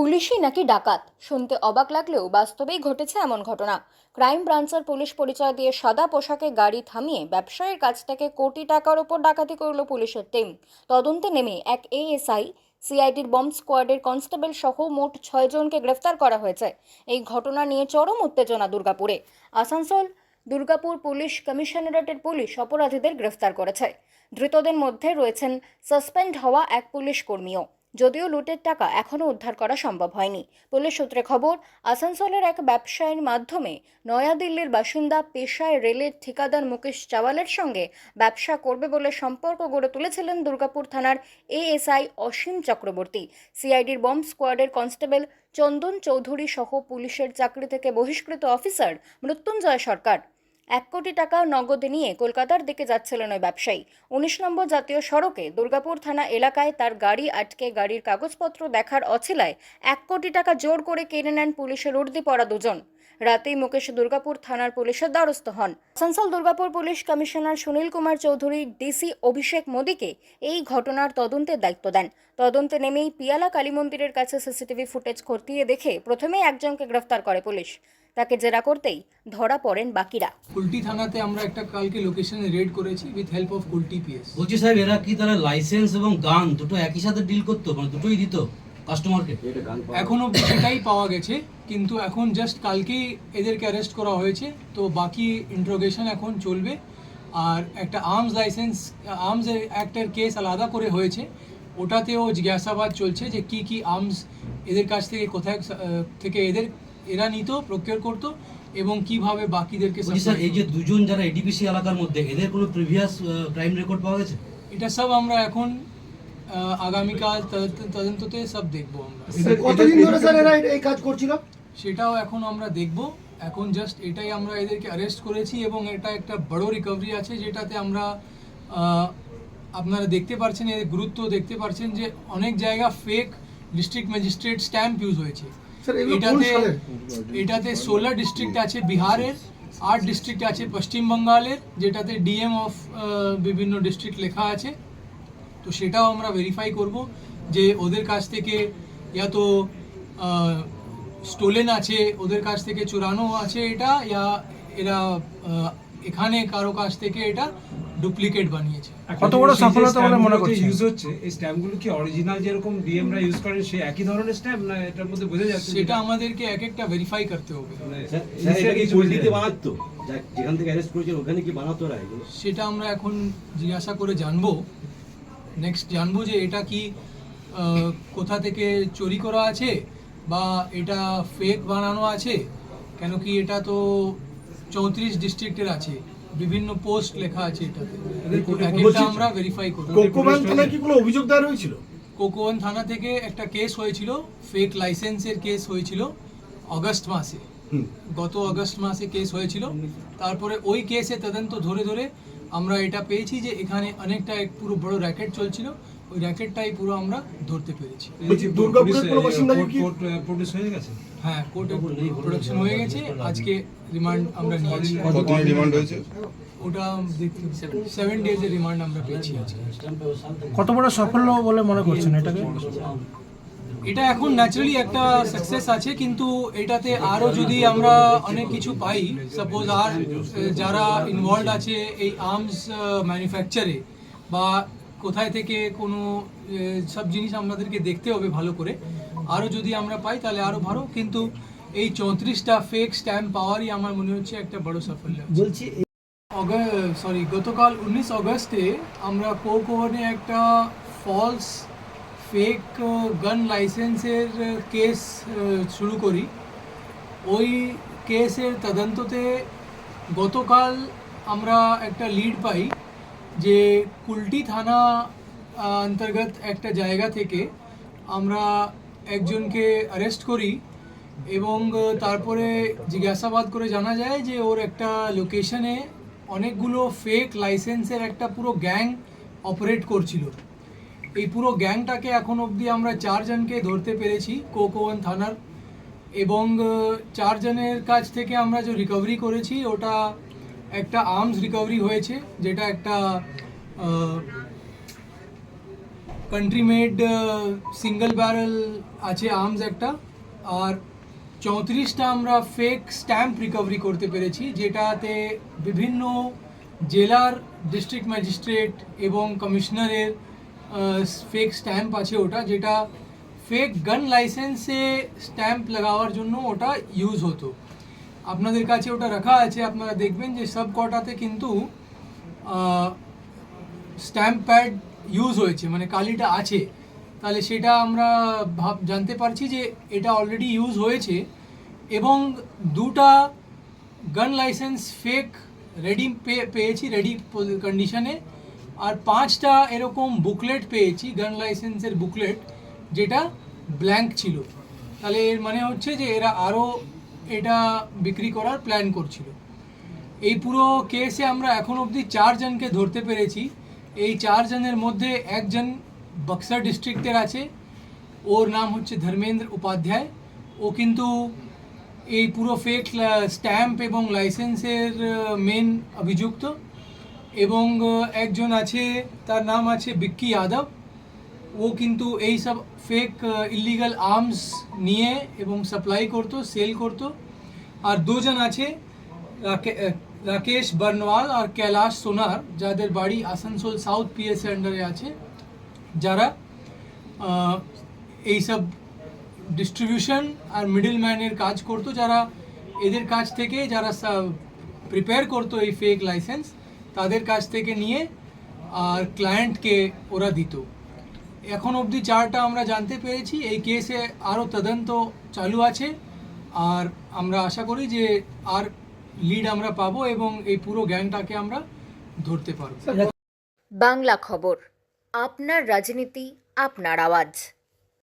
পুলিশই নাকি ডাকাত? শুনতে অবাক লাগলেও বাস্তবেই ঘটেছে এমন ঘটনা। ক্রাইম ব্রাঞ্চের পুলিশ পরিচয় দিয়ে সাদা পোশাকে গাড়ি থামিয়ে ব্যবসায়ীর কাছ থেকে কোটি টাকার ওপর ডাকাতি করল পুলিশের টিম। তদন্তে নেমে এক এএসআই, সিআইডির বম্ব স্কোয়াডের কনস্টেবল সহ মোট ছয়জনকে গ্রেফতার করা হয়েছে। এই ঘটনা নিয়ে চরম উত্তেজনা দুর্গাপুরে। আসানসোল দুর্গাপুর পুলিশ কমিশনারেটের পুলিশ অপরাধীদের গ্রেফতার করেছে। ধৃতদের মধ্যে রয়েছেন সাসপেন্ড হওয়া এক পুলিশ কর্মীও। যদিও লুটের টাকা এখনও উদ্ধার করা সম্ভব হয়নি। পুলিশ সূত্রে খবর, আসানসোলের এক ব্যবসায়ীর মাধ্যমে নয়াদিল্লির বাসিন্দা পেশায় রেলের ঠিকাদার মুকেশ চাওয়ালের সঙ্গে ব্যবসা করবে বলে সম্পর্ক গড়ে তুলেছিলেন দুর্গাপুর থানার এএসআই অসীম চক্রবর্তী। সিআইডির বম্ব স্কোয়াডের কনস্টেবল চন্দন চৌধুরী সহ পুলিশের চাকরি থেকে বহিষ্কৃত অফিসার মৃত্যুঞ্জয় সরকার। এক কোটি টাকা নগদ নিয়ে কলকাতার দিকে যাচ্ছিলেন ওই ব্যবসায়ী। উনিশ নম্বর জাতীয় সড়কে দুর্গাপুর থানা এলাকায় তার গাড়ি আটকে গাড়ির কাগজপত্র দেখার অছিলায় এক কোটি টাকা জোর করে কেড়ে নেন পুলিশের উর্দি পড়া দুজন। রাতেই মুকেশ দুর্গাপুর থানার পুলিশের দ্বারস্থ হন। Asansol Durgapur police commissioner Sunil Kumar Chowdhury, DC Abhishek মোদীকে এই ঘটনার তদন্তের দায়িত্ব দেন। তদন্তে নেমেই পিয়ালা কালী মন্দিরের কাছে সিসিটিভি ফুটেজ খতিয়ে দেখে প্রথমেই একজনকে গ্রেফতার করে পুলিশ। তাকে জেরা করতেই ধরা পড়েন বাকিরা। কুলটি থানাতে আমরা একটা কালকে লোকেশনে রেড করেছি with help of Kulti PS বলছি সাহেব এরা কি তারা লাইসেন্স এবং গান দুটো একই সাথে ডিল করতো? মানে দুটোই দিত কাস্টমারকে এখনও সেটাই পাওয়া গেছে কিন্তু এখন জাস্ট কালকেই এদেরকে অ্যারেস্ট করা হয়েছে তো বাকি ইন্ট্রোগেশন এখন চলবে। আর একটা আর্মস লাইসেন্স আর্মস অ্যাক্টের কেস আলাদা করে হয়েছে ওটাতেও জিজ্ঞাসাবাদ চলছে যে কি কি আর্মস এদের কাছ থেকে কোথায় থেকে এদের এরা নিত প্রকিওর করতো এবং কীভাবে বাকিদেরকে স্যার এই যে দুজন যারা এডিপিসি এলাকার মধ্যে এদের কোনো প্রিভিয়াস ক্রাইম রেকর্ড পাওয়া গেছে? এটা সব আমরা এখন আগামীকাল তদন্ততে সব দেখব আমরা। কতদিন ধরে স্যার এরা এই- কাজ করছিল? সেটাও এখন আমরা দেখব। এখন জাস্ট এটাই আমরা এদেরকে অ্যারেস্ট করেছি এবং এটা একটা বড় রিকভারি আছে যেটাতে আমরা আহ, আপনারা দেখতে পাচ্ছেন এর গুরুত্ব দেখতে পাচ্ছেন যে অনেক জায়গা fake district magistrate stamp use হয়েছে। এটাতে? এটাতে ষোলো ডিস্ট্রিক্ট আছে বিহারের আট ডিস্ট্রিক্ট আছে পশ্চিম বাঙ্গালের যেটাতে ডিএম অফ বিভিন্ন ডিস্ট্রিক্ট লেখা আছে তো সেটাও আমরা ভেরিফাই করব যে ওদের কাছ থেকে ইয়া তো স্টোলেন আছে ওদের কাছ থেকে চুরানো আছে এটা ইয়া এরা এখানে কারও কাছ থেকে এটা ডুপ্লিকেট বানিয়েছে। কত বড় সফলতা বলে মনে করছেন? ইউজ হচ্ছে এই স্ট্যাম্পগুলো কি অরিজিনাল যেরকম ডিএমরা ইউজ করে সেই একই ধরনের স্ট্যাম্প না এটার মধ্যে বোঝা যাচ্ছে সেটা আমাদেরকে এক একটা ভেরিফাই করতে হবে। মানে- স্যার এটা কি কুলটিতে বানাতো? যেখান থেকে অ্যারেস্ট করেছিল ওখানে কি বানাতো এগুলো? সেটা আমরা এখন জিজ্ঞাসা করে জানব। নেক্সট জানব যে এটা কি কোথা থেকে চুরি করা আছে বা এটা ফেক বানানো আছে? কেন কি এটা তো চৌত্রিশ ডিস্ট্রিক্টের আছে। বিভিন্ন পোস্ট লেখা আছে এটাতে। আমরা ভেরিফাই করব। কোকোম্যান থানায় কি কোনো অভিযোগ দায়ের হয়েছিল? কোকোয়ান থানা থেকে একটা কেস হয়েছিল ফেক লাইসেন্সের কেস হয়েছিল অগস্ট মাসে। গত আগস্ট মাসে কেস হয়েছিল। তারপরে ওই কেসে তদন্ত ধরে ধরে আমরা এটা পেয়েছি যে এখানে অনেকটা এক পুরো বড় র্যাকেট চলছিল। ওই র্যাকেটটাই পুরো আমরা ধরতে পেরেছি। প্রডিউস হয়ে গেছে? হ্যাঁ কোর্টে প্রোডাকশন হয়ে গেছে। আজকে রিমান্ড আমরা নিয়েছি। কতদিন রিমান্ড হয়েছে? ওটা দেখতে সেভেন ডেজের রিমান্ড আমরা পেয়েছি আজকে। কত বড় সাফল্য বলে মনে করছেন এটাকে? এটা এখন ন্যাচারালি একটা সাকসেস আছে কিন্তু এটাতে আরও যদি আমরা অনেক কিছু পাই সাপোজ আর যারা ইনভলভ আছে এই আর্মস ম্যানুফ্যাকচারে বা কোথায় থেকে কোনো সব জিনিস আমাদেরকে দেখতে হবে ভালো করে। আরও যদি আমরা পাই তাহলে আরও ভালো। কিন্তু এই চৌত্রিশটা ফেক স্ট্যাম্প পাওয়ারই আমার মনে হচ্ছে একটা বড় সাফল্য। বলছি সরি গতকাল উনিশ অগস্টে আমরা কোক ওভানে একটা ফলস ফেক গান লাইসেন্সের কেস শুরু করি। ওই কেসের তদন্ততে গতকাল আমরা একটা লিড পাই। যে কুলটি থানা অন্তর্গত একটা জায়গা থেকে আমরা একজনকে অ্যারেস্ট করি এবং তারপরে জিজ্ঞাসাবাদ করে জানা যায় যে ওর একটা লোকেশনে অনেকগুলো ফেক লাইসেন্সের একটা পুরো গ্যাং অপারেট করছিল। এই পুরো গ্যাংটাকে এখন অবধি আমরা চারজনকে ধরতে পেরেছি কোকোয়ান থানার এবং চারজনের কাছ থেকে আমরা যে রিকভারি করেছি ওটা একটা আর্মস রিকভারি হয়েছে, যেটা একটা কান্ট্রি মেড সিঙ্গেল ব্যারেল আছে আর্মস একটা। আর চৌত্রিশটা আমরা ফেক স্ট্যাম্প রিকভারি করতে পেরেছি, যেটাতে বিভিন্ন জেলার ডিস্ট্রিক্ট ম্যাজিস্ট্রেট এবং কমিশনারের ফেক স্ট্যাম্প আছে ওটা, যেটা ফেক গান লাইসেন্সে স্ট্যাম্প লাগাওয়ার জন্য ওটা ইউজ হতো। আপনাদের কাছে ওটা রাখা আছে, আপনারা দেখবেন যে সব কটাতে কিন্তু স্ট্যাম্প প্যাড ইউজ হয়েছে মানে কালিটা আছে। তাহলে সেটা আমরা ভাব, জানতে পারছি যে এটা অলরেডি ইউজ হয়েছে এবং দুটা গান লাইসেন্স ফেক রেডি পেয়েছি রেডি কন্ডিশনে আর পাঁচটা এরকম বুকলেট পেয়েছি গান লাইসেন্সের বুকলেট যেটা ব্ল্যাঙ্ক ছিল। তাহলে এর মানে হচ্ছে যে এরা আরও এটা বিক্রি করার প্ল্যান করছিল। এই পুরো কেসে আমরা এখন অবধি চারজনকে ধরতে পেরেছি। এই চারজনের মধ্যে একজন বক্সার ডিস্ট্রিক্টের আছে। ওর নাম হচ্ছে ধর্মেন্দ্র উপাধ্যায়। ও কিন্তু এই পুরো ফেক স্ট্যাম্প এবং লাইসেন্সের মেন অভিযুক্ত। এবং একজন আছে, তার নাম আছে বিক্কি যাদব। ও কিন্তু এই সব ফেক ইলিগাল আর্মস নিয়ে এবং সাপ্লাই করতো সেল করতো। আর দুজন আছে, রাকে- রাকেশ বর্নওয়াল আর কৈলাশ সোনার, যাদের বাড়ি আসানসোল সাউথ পিএস আন্ডারে আছে। যারা এইসব ডিস্ট্রিবিউশন আর মিডল ম্যানের কাজ করতো, যারা এদের কাছ থেকে, যারা প্রিপেয়ার করতো এই ফেক লাইসেন্স তাদের কাছ থেকে নিয়ে আর ক্লায়েন্টকে ওরা দিত। এখন অবধি চারটা আমরা জানতে পেরেছি। এই কেসে আরও তদন্ত চালু আছে। আর আমরা আশা করি যে আর লিড আমরা পাবো এবং এই পুরো গ্যাংটাকে আমরা ধরতে পারব। বাংলা খবর, আপনার রাজনীতি, আপনার আওয়াজ।